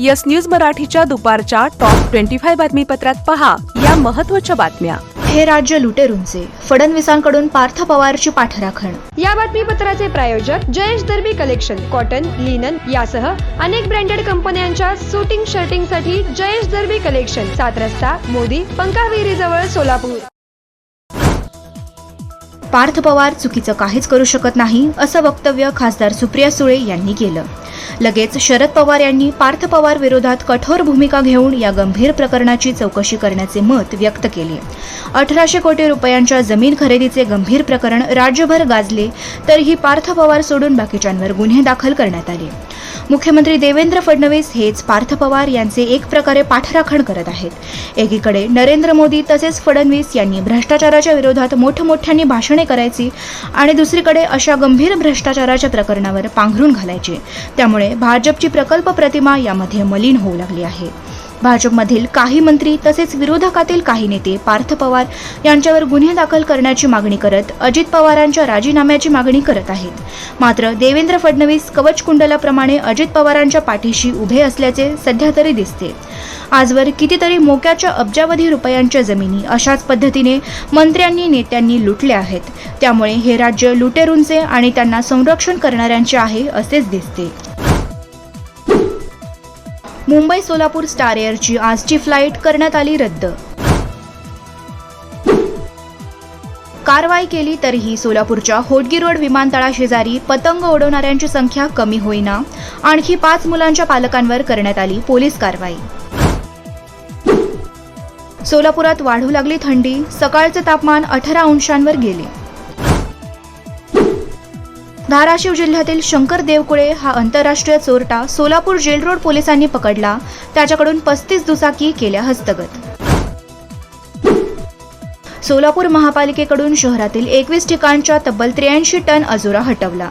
Yes news मराठीच्या दुपारच्या top twenty five बातमीपत्रात पहा या महत्त्वाच्या बातम्या. हे राज्य लुटेरूंचे फडणवीसांकडून पार्थ पवारची पाठराखण. या बातमीपत्राचे प्रायोजक Jayesh Darbi collection cotton linen यासह अनेक ब्रँडेड कंपन्यांच्या सुटिंग शर्टिंगसाठी जयेश दर्बी कलेक्शन सात रस्ता मोदी पंकाविरी जवळ सोलापूर. पार्थ पवार चुकीचं काहीच करू शकत नाही असं वक्तव्य खासदार सुप्रिया सुळे यांनी केलं. लगेच शरद पवार यांनी पार्थ पवार विरोधात कठोर भूमिका घेऊन या गंभीर प्रकरणाची चौकशी करण्याचे मत व्यक्त केले. अठराशे कोटी रुपयांच्या जमीन खरेदीचे गंभीर प्रकरण राज्यभर गाजले तरीही पार्थ पवार सोडून बाकीच्यांवर गुन्हे दाखल करण्यात आले. मुख्यमंत्री देवेंद्र फडणवीस हेच पार्थ पवार यांचे एक प्रकारे पाठराखण करत आहेत. एकीकडे नरेंद्र मोदी तसेच फडणवीस यांनी भ्रष्टाचाराच्या विरोधात मोठमोठ्यांनी भाषणे करायची आणि दुसरीकडे अशा गंभीर भ्रष्टाचाराच्या प्रकरणावर पांघरून घालायचे. त्यामुळे भाजपची प्रकल्प प्रतिमा यामध्ये मलिन होऊ लागली आहे. भाजपमधील काही मंत्री तसेच विरोधकातील काही नेते पार्थ पवार यांच्यावर गुन्हे दाखल करण्याची मागणी करत अजित पवारांच्या राजीनाम्याची मागणी करत आहेत. मात्र देवेंद्र फडणवीस कवच कुंडलाप्रमाणे अजित पवारांच्या पाठीशी उभे असल्याचे सध्या तरी दिसते. आजवर कितीतरी मोक्याच्या अब्जावधी रुपयांच्या जमिनी अशाच पद्धतीने मंत्र्यांनी नेत्यांनी लुटल्या आहेत. त्यामुळे हे राज्य लुटेरूंचे आणि त्यांना संरक्षण करणाऱ्यांचे आहे असेच दिसते. मुंबई सोलापूर स्टार एअरची आजची फ्लाईट करण्यात आली रद्द. कारवाई केली तरीही सोलापूरच्या होटगी रोड विमानतळाशेजारी पतंग उडवणाऱ्यांची संख्या कमी होईना आणखी पाच मुलांच्या पालकांवर करण्यात आली पोलीस कारवाई. सोलापुरात वाढू लागली थंडी सकाळचे तापमान अठरा अंशांवर गेले. धाराशिव जिल्ह्यातील शंकर देवकुळे हा आंतरराष्ट्रीय चोरटा सोलापूर जेल रोड पोलिसांनी पकडला. त्याच्याकडून पस्तीस दुचाकी केल्या हस्तगत. सोलापूर महापालिकेकडून शहरातील एकवीस ठिकाणच्या तब्बल त्र्याऐंशी टन अजुरा हटवला.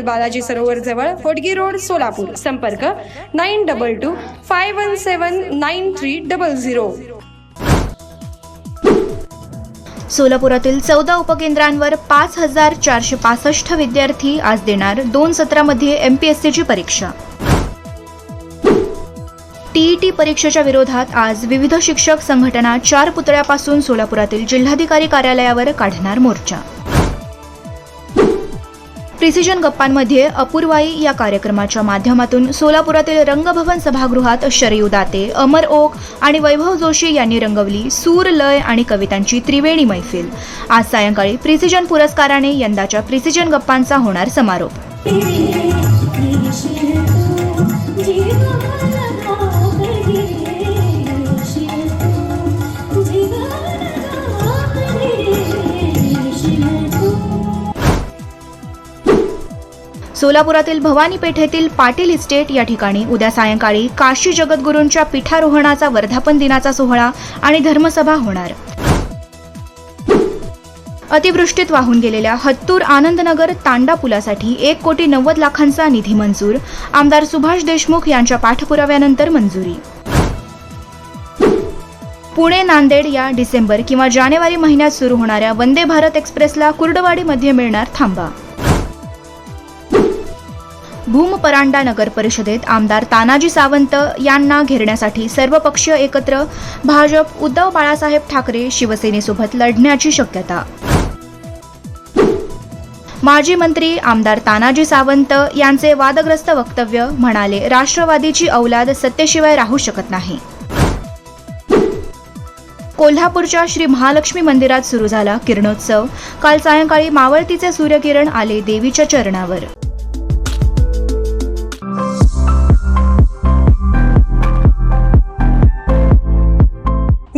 बालाजी सरोवर जवळ होडगी रोड सोलापूर. संपर्क nine double two five one seven nine three double zero. सोलापुरातील चौदा उपकेंद्रांवर पाच हजार चारशे पासष्ट विद्यार्थी आज देणार दोन सत्रामध्ये एमपीएससीची परीक्षा. टीईटी परीक्षेच्या विरोधात आज विविध शिक्षक संघटना चार पुतळ्यापासून सोलापुरातील जिल्हाधिकारी कार्यालयावर काढणार मोर्चा. प्रिसिजन गप्पांमध्ये अपूर्वाई या कार्यक्रमाच्या माध्यमातून सोलापुरातील रंगभवन सभागृहात शरयू दाते अमर ओक आणि वैभव जोशी यांनी रंगवली सूर लय आणि कवितांची त्रिवेणी मैफिल. आज सायंकाळी प्रिसिजन पुरस्काराने यंदाच्या प्रिसिजन गप्पांचा होणार समारोप. सोलापुरातील भवानी पेठेतील पाटील इस्टेट या ठिकाणी उद्या सायंकाळी काशी जगद्गुरूंच्या पीठारोहणाचा वर्धापन दिनाचा सोहळा आणि धर्मसभा होणार. अतिवृष्टीत वाहून गेलेल्या हत्तूर आनंदनगर तांडा पुलासाठी एक कोटी नव्वद लाखांचा निधी मंजूर आमदार सुभाष देशमुख यांच्या पाठपुराव्यानंतर मंजुरी. पुणे नांदेड या डिसेंबर किंवा जानेवारी महिन्यात सुरू होणाऱ्या वंदे भारत एक्सप्रेसला कुर्डवाडीमध्ये मिळणार थांबा. भूमपरांडा नगर परिषदेत आमदार तानाजी सावंत यांना घेरण्यासाठी सर्वपक्षीय एकत्र भाजप उद्धव बाळासाहेब ठाकरे शिवसेनेसोबत लढण्याची शक्यता. माजी मंत्री आमदार तानाजी सावंत यांचे वादग्रस्त वक्तव्य म्हणाले राष्ट्रवादीची औलाद सत्तेशिवाय राहू शकत नाही. कोल्हापूरच्या श्री महालक्ष्मी मंदिरात सुरू झाला किरणोत्सव. काल सायंकाळी मावळतीचे सूर्यकिरण आले देवीच्या चरणावर.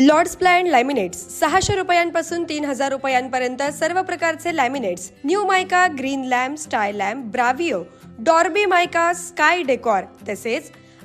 लॉर्ड्स प्लॅन लॅमिनेट्स सहाशे रुपयांपासून तीन हजार रुपयांपर्यंत सर्व प्रकारचे laminates. New mica Greenlam Stylam Bravio डॉर्बी mica sky decor तसेच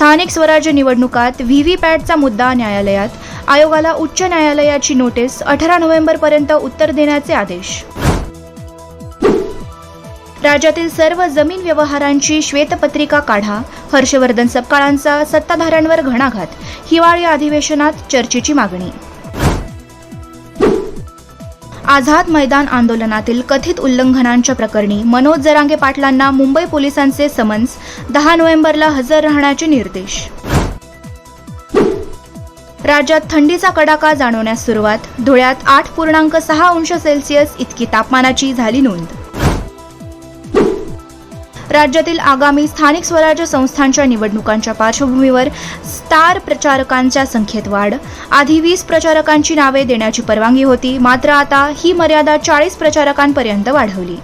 स्थानिक स्वराज्य निवडणुकात व्ही व्ही पॅटचा मुद्दा न्यायालयात. आयोगाला उच्च न्यायालयाची नोटीस अठरा नोव्हेंबरपर्यंत उत्तर देण्याचे आदेश. राज्यातील सर्व जमीन व्यवहारांची श्वेतपत्रिका काढा. हर्षवर्धन सपकाळांचा सत्ताधाऱ्यांवर घणाघात. हिवाळी अधिवेशनात चर्चेची मागणी. आझाद मैदान आंदोलनातील कथित उल्लंघनांच्या प्रकरणी मनोज जरांगे पाटलांना मुंबई पोलिसांचे समन्स दहा नोव्हेंबरला हजर राहण्याचे निर्देश. राज्यात थंडीचा कडाका जाणवण्यास सुरुवात धुळ्यात आठ पूर्णांक सहा अंश सेल्सिअस इतकी तापमानाची झाली नोंद. राज्यातील आगामी स्थानिक स्वराज्य संस्थांच्या निवडणुकांच्या पार्श्वभूमीवर स्टार प्रचारकांच्या संख्येत वाढ. आधी वीस प्रचारकांची नावे देण्याची परवानगी होती मात्र आता ही मर्यादा चाळीस प्रचारकांपर्यंत वाढवली.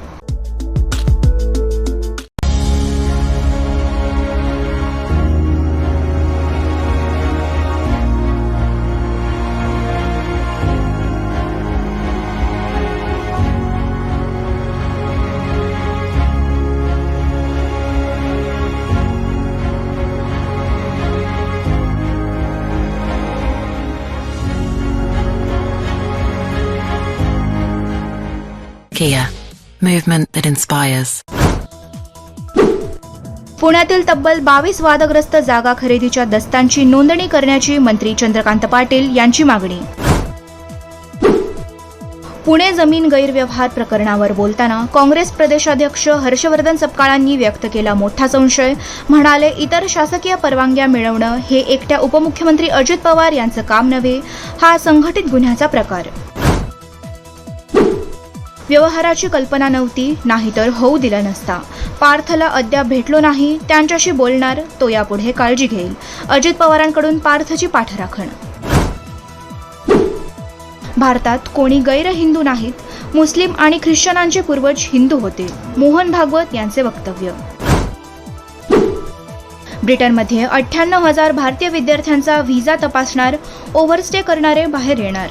Kia, movement that inspires. पुण्यातील तब्बल बावीस वादग्रस्त जागा खरेदीच्या दस्तांची नोंदणी करण्याची मंत्री चंद्रकांत पाटील यांची मागणी. पुणे जमीन गैरव्यवहार प्रकरणावर बोलताना काँग्रेस प्रदेशाध्यक्ष हर्षवर्धन सपकाळांनी व्यक्त केला मोठा संशय. म्हणाले इतर शासकीय परवानग्या मिळवणं हे एकट्या उपमुख्यमंत्री अजित पवार यांचं काम नव्हे हा संघटित गुन्ह्याचा प्रकार. व्यवहाराची कल्पना नव्हती नाहीतर होऊ दिला नसता. पार्थला अद्याप भेटलो नाही त्यांच्याशी बोलणार तो यापुढे काळजी घेईल. अजित पवारांकडून पार्थची पाठराखण. भारतात कोणी गैर हिंदू नाहीत. मुस्लिम आणि ख्रिश्चनांचे पूर्वज हिंदू होते मोहन भागवत यांचे वक्तव्य. ब्रिटनमध्ये अठ्ठ्याण्णव हजार भारतीय विद्यार्थ्यांचा व्हिसा तपासणार ओव्हरस्टे करणारे बाहेर येणार.